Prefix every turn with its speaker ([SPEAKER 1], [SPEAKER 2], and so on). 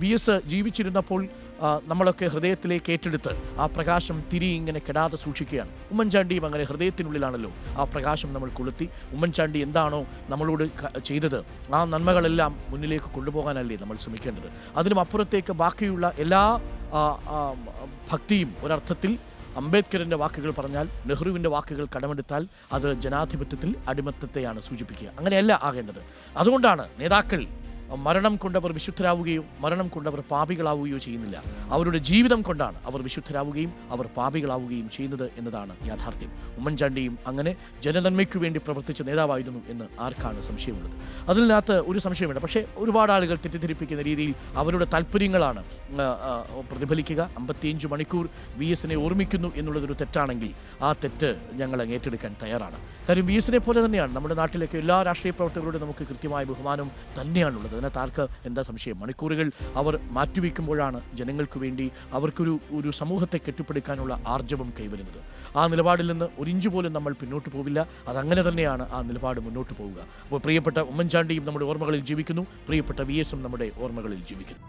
[SPEAKER 1] V S ജീവിച്ചിരുന്നപ്പോൾ നമ്മളൊക്കെ ഹൃദയത്തിലേക്ക് ഏറ്റെടുത്ത് ആ പ്രകാശം തിരി ഇങ്ങനെ കെടാതെ സൂക്ഷിക്കുകയാണ്. ഉമ്മൻചാണ്ടിയും അങ്ങനെ ഹൃദയത്തിനുള്ളിലാണല്ലോ ആ പ്രകാശം നമ്മൾ കൊളുത്തി. ഉമ്മൻചാണ്ടി എന്താണോ നമ്മളോട് ചെയ്തത് ആ നന്മകളെല്ലാം മുന്നിലേക്ക് കൊണ്ടുപോകാനല്ലേ നമ്മൾ ശ്രമിക്കേണ്ടത്. അതിനും അപ്പുറത്തേക്ക് ബാക്കിയുള്ള എല്ലാ ഭക്തിയും ഒരർത്ഥത്തിൽ അംബേദ്കറിന്റെ വാക്കുകൾ പറഞ്ഞാൽ നെഹ്റുവിന്റെ വാക്കുകൾ കടമെടുത്താൽ അത് ജനാധിപത്യത്തിൽ അടിമത്തത്തെയാണ് സൂചിപ്പിക്കുക. അങ്ങനെയല്ല ആകേണ്ടത്. അതുകൊണ്ടാണ് നേതാക്കൾ മരണം കൊണ്ടവർ വിശുദ്ധരാവുകയോ മരണം കൊണ്ടവർ പാപികളാവുകയോ ചെയ്യുന്നില്ല. അവരുടെ ജീവിതം കൊണ്ടാണ് അവർ വിശുദ്ധരാവുകയും അവർ പാപികളാവുകയും ചെയ്യുന്നത് എന്നതാണ് യാഥാർത്ഥ്യം. ഉമ്മൻചാണ്ടിയും അങ്ങനെ ജനനന്മയ്ക്കു വേണ്ടി പ്രവർത്തിച്ച നേതാവായിരുന്നു എന്ന് ആർക്കാണ് സംശയമുള്ളത്? അതിനകത്ത് ഒരു സംശയമുണ്ട്. പക്ഷേ ഒരുപാട് ആളുകൾ തെറ്റിദ്ധരിപ്പിക്കുന്ന രീതിയിൽ അവരുടെ താല്പര്യങ്ങളാണ് പ്രതിഫലിക്കുക. അമ്പത്തിയഞ്ച് മണിക്കൂർ വി എസിനെ ഓർമ്മിക്കുന്നു എന്നുള്ളതൊരു തെറ്റാണെങ്കിൽ ആ തെറ്റ് ഞങ്ങൾ ഏറ്റെടുക്കാൻ തയ്യാറാണ്. കാര്യം വി എസിനെ പോലെ തന്നെയാണ്. നമ്മുടെ നാട്ടിലേക്ക് എല്ലാ രാഷ്ട്രീയ പ്രവർത്തകരോടും നമുക്ക് കൃത്യമായ ബഹുമാനം തന്നെയാണുള്ളത്. അതിനകത്ത് എന്താ സംശയം? മണിക്കൂറുകൾ അവർ മാറ്റിവെക്കുമ്പോഴാണ് ജനങ്ങൾക്ക് വേണ്ടി അവർക്കൊരു ഒരു സമൂഹത്തെ കെട്ടിപ്പടുക്കാനുള്ള ആർജവം കൈവരുന്നത്. ആ നിലപാടിൽ നിന്ന് ഒരിഞ്ചു പോലും നമ്മൾ പിന്നോട്ട് പോവില്ല. അതങ്ങനെ തന്നെയാണ് ആ നിലപാട് മുന്നോട്ട് പോവുക. അപ്പോൾ പ്രിയപ്പെട്ട ഉമ്മൻചാണ്ടിയും നമ്മുടെ ഓർമ്മകളിൽ ജീവിക്കുന്നു. പ്രിയപ്പെട്ട വി എസും നമ്മുടെ ഓർമ്മകളിൽ ജീവിക്കുന്നു.